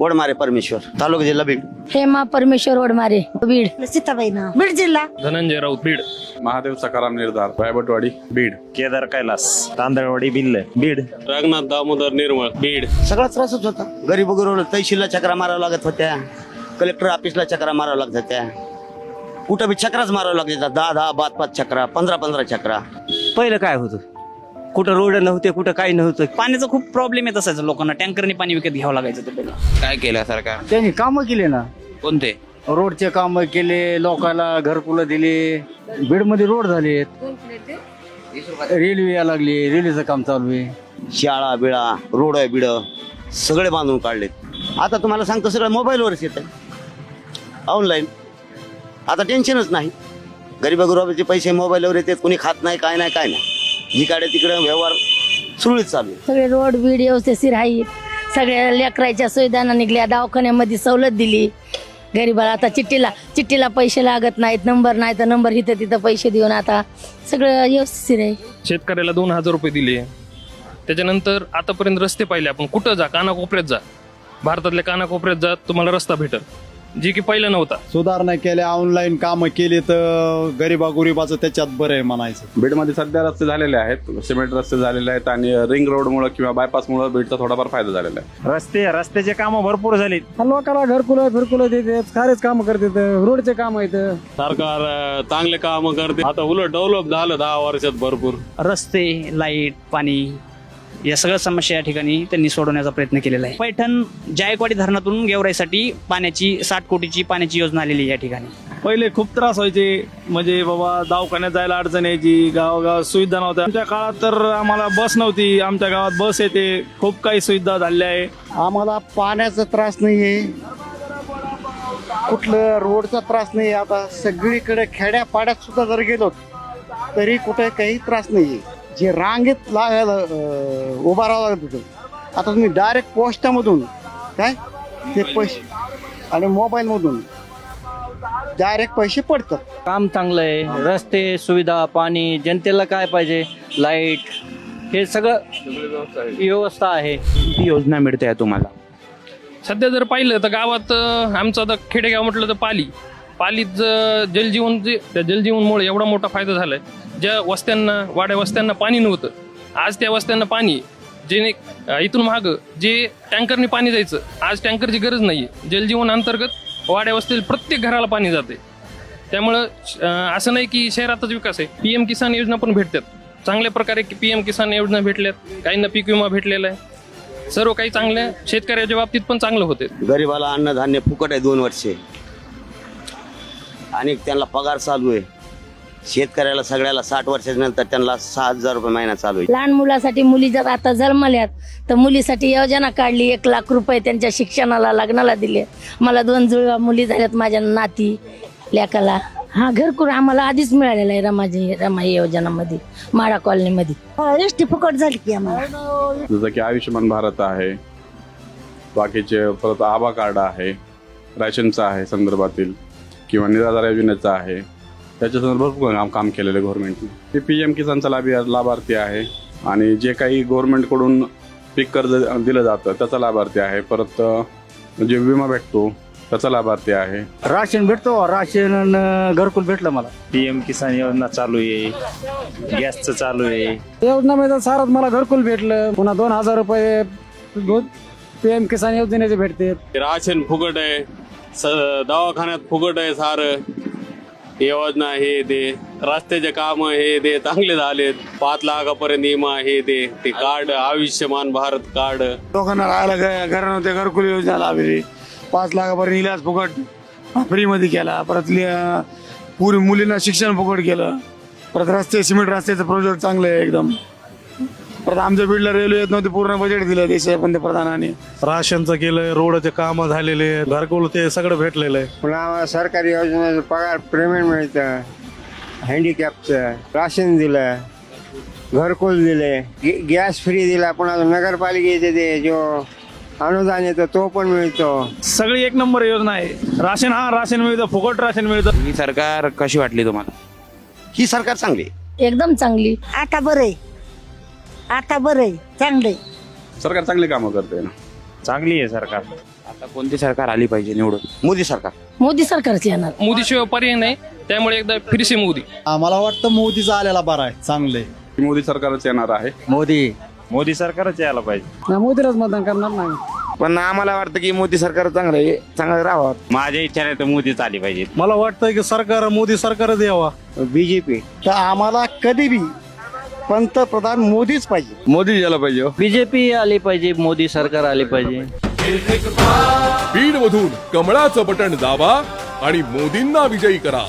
वडमारे परमेश्वर तालुका जिल्हा बीड. हेमा परमेश्वर वडमारे बीड. सीताबाई ना बीड जिल्हा. धनंजय राऊत बीड. महादेव सकाराम निर्धार रायबटवाडी बीड. केदार कैलास तांदळवाडी बिल्ल बीड. रंगनाथ दामोदर निर्मळ बीड. सगळा त्रासच होता. गरीब वगैरे तहसीलला चक्रा मारावं लागत होत्या. कलेक्टर ऑफिसला चक्रा मारावं लागत होत्या. कुठं बी चक्राच मारावं लागत होत्या दहा दहा पाच पाच चक्रा पंधरा पंधरा चक्रा. पहिलं काय होतं? कुठं रोड नव्हते कुठं काही नव्हतं. पाण्याचा खूप प्रॉब्लेम येत असायचं लोकांना. टँकरने पाणी विकत घ्यावं लागायचं ते पहिलं. काय केलं सरकार? त्यांनी कामं केले ना. कोणते? रोडचे कामं केले लोकांना घरकुलं दिले बीडमध्ये रोड झालेत. रेल्वे या लागली रेल्वेचं काम चालू आहे. शाळा बिळा रोड आहे बिड सगळे बांधून काढलेत. आता तुम्हाला सांगतो सगळं मोबाईलवरच येतं. ऑनलाईन आता टेन्शनच नाही. गरीब गुरुबाचे पैसे मोबाईलवर येतात कोणी खात नाही काय नाही काय नाही. जिकडे तिकडे व्यवहार सुरळीत चालू आहे. सगळे रोड बीड व्यवस्थित आहेत सगळ्या लेकराच्या सुविधा निघल्या दवाखान्यामध्ये सवलत दिली. गरीबाला आता चिठ्ठीला चिठ्ठीला पैसे लागत नाहीत नंबर नाही तर नंबर इथं तिथं पैसे देऊन आता सगळं व्यवस्थित आहे. शेतकऱ्याला दोन हजार रुपये दिले. त्याच्यानंतर आतापर्यंत रस्ते पाहिले आपण. कुठं जा? कानाकोपऱ्यात जा. भारतातल्या कानाकोपऱ्यात जा तुम्हाला रस्ता भेटल. जी की पहिला नव्हता. सुधारणा केल्या ऑनलाईन कामं केली तर गरीबा गुरिबाचं त्याच्यात बरं आहे म्हणायचं. बीडमध्ये सध्या रस्ते झालेले आहेत सिमेंट रस्ते झालेले आहेत आणि रिंग रोडमुळे किंवा बायपासमुळे बीडचा थोडाफार फायदा झालेला आहे. रस्ते रस्त्याचे कामं भरपूर झाली लोकांना घरकुलं फिरकुलं देतात सारेच कामं करतात रोडचे काम आहेत. सरकार चांगले काम करते. आता उलट डेव्हलप झालं दहा वर्षात भरपूर. रस्ते लाइट पाणी या सगळ्या समस्या या ठिकाणी त्यांनी सोडवण्याचा प्रयत्न केलेला आहे. पैठण जायकवाडी धरणातून गेवराईसाठी पाण्याची साठ कोटीची पाण्याची योजना आलेली आहे या ठिकाणी. पहिले खूप त्रास व्हायचे. म्हणजे बाबा दवाखान्यात जायला अडचण यायची गावागावात सुविधा नव्हत्या. आमच्या काळात तर आम्हाला बस नव्हती. आमच्या गावात बस येते. खूप काही सुविधा झालेल्या आहे. आम्हाला पाण्याचा त्रास नाहीये कुठलं रोडचा त्रास नाही आता सगळीकडे खेड्या पाड्यात सुद्धा जर गेलो तरी कुठे काही त्रास नाहीये जे रांगेत लागायला उभा राहावं लागत होतं. आता तुम्ही डायरेक्ट पोस्टामधून काय? ते पैसे आणि मोबाईलमधून डायरेक्ट पैसे पडतात. काम चांगलं आहे रस्ते सुविधा पाणी जनतेला काय पाहिजे? लाइट हे सगळं व्यवस्था आहे. किती योजना मिळते तुम्हाला? सध्या जर पाहिलं तर गावात अं, आमचं आता खेडेगाव म्हटलं तर पाली. पालीत जलजीवन जे त्या जलजीवनमुळे एवढा मोठा फायदा झालाय. ज्या वस्त्यांना वाड्या वस्त्यांना पाणी नव्हतं. आज त्या वस्त्यांना पाणी जेणे जे इथून महाग जे टँकरने पाणी जायचं आज टँकरची गरज नाहीये. जलजीवन अंतर्गत वाड्या वस्तील प्रत्येक घराला पाणी जाते. त्यामुळं असं नाही की शहरातच विकास आहे. पी एम किसान योजना पण भेटतात. चांगल्या प्रकारे पी एम किसान योजना भेटल्यात. काहींना पीक विमा भेटलेला आहे. सर्व काही चांगल्या शेतकऱ्याच्या बाबतीत पण चांगलं होते गरीबाला अन्नधान्य फुकट आहे दोन वर्षे. आणि त्यांना पगार चालू आहे. शेतकऱ्याला सगळ्याला साठ वर्षाच्या नंतर त्यांना सहा हजार रुपये महिना चालू आहे. लहान मुलासाठी मुली जर आता जन्मल्यात तर मुलीसाठी योजना काढली एक लाख रुपये त्यांच्या शिक्षणाला लग्नाला दिले. मला दोन जुळवा मुली झाल्यात माझ्या नाती लेकाला. हा घरकुल आम्हाला आधीच मिळालेला आहे रमाजी रमाई योजनामध्ये माडा कॉलनीमध्ये. एस टी फुकट झाली की आम्हाला. जसं की आयुष्यमान भारत आहे बाकीचे परत आभा कार्ड आहे राशनचं आहे संदर्भातील. किंवा निराधार योजनेचं आहे. त्याच्या संदर्भात भरपूर काम काम केलेलं गव्हर्नमेंटने ते पी एम किसानचा लाभी लाभार्थी आहे आणि जे काही गव्हर्नमेंटकडून पीक कर्ज दिलं जातं त्याचा लाभार्थी आहे. परत जे विमा भेटतो त्याचा लाभार्थी आहे. राशन भेटतो राशन घरकुल भेटलं मला. पीएम किसान योजना चालू आहे. गॅसचं चालू आहे. योजनामध्ये सारच मला घरकुल भेटलं. पुन्हा दोन हजार रुपये पी एम किसान योजनेचे भेटते. राशन फुकट आहे. स- दवाखान्यात फुकट आहे सार. योजना हे ते. रस्त्याचे काम हे ते. चांगले झालेत. पाच लाखापर्यंत विमा हे ते. ते कार्ड आयुष्यमान भारत कार्ड. लोकांना राहायला घ- घर नव्हते घरकुल योजना लावली पाच लाखापर्यंत इलाज फुकट फ्रीमध्ये केला. परत लि- पुरी मुलींना शिक्षण फुकट केलं. परत रस्ते सिमेंट रस्त्याचं प्रोजेक्ट चांगलं आहे एकदम. परत आमच्या बीडला रेल्वे येत नव्हती पूर्ण बजेट दिलं देश पंतप्रधानांनी राशनचं केलंय रोडचे काम झालेले घरकुल ते सगळं भेटलेलं आहे. पुन्हा आम्हाला सरकारी योजनेचं पगार पेमेंट मिळतं. हँडिकॅपचं राशन दिलं घरकुल दिले गे- गॅस फ्री दिला पुन्हा नगरपालिकेचे ते जो अनुदान येतं तो पण मिळतो. सगळी एक नंबर योजना आहे. राशन हा राशन मिळतं फुकट राशन मिळतं. ही सरकार कशी वाटली तुम्हाला? ही सरकार चांगली आहे. एकदम चांगली. आता बरं आहे. आता बरं आहे चांगलं आहे. सरकार चांगली कामं करते ना? चांगली आहे सरकार. आता कोणती सरकार आली पाहिजे निवडून? मोदी सरकार. मोदी सरकारच येणार. मोदीशिवाय पर्याय नाही. त्यामुळे एकदा फिरसे मोदी. आम्हाला वाटतं मोदीचा आलेला बरा आहे चांगले. मोदी सरकारच येणार आहे. मोदी. मोदी सरकारच यायला पाहिजे. मोदीलाच मतदान करणार नाही. पण आम्हाला वाटतं की मोदी सरकार चांगलं आहे चांगलं राहावं. माझ्या इच्छा नाही तर मोदीच आली पाहिजे. मला वाटतं की सरकार मोदी सरकारच यावा. बीजेपी. तर आम्हाला कधी बी पंतप्रधान मोदीच पाहिजे. मोदी यायला पाहिजे बीजेपी आली पाहिजे मोदी सरकार आले पाहिजे. बीड मधून कमळाचं बटण दाबा आणि मोदींना विजयी करा.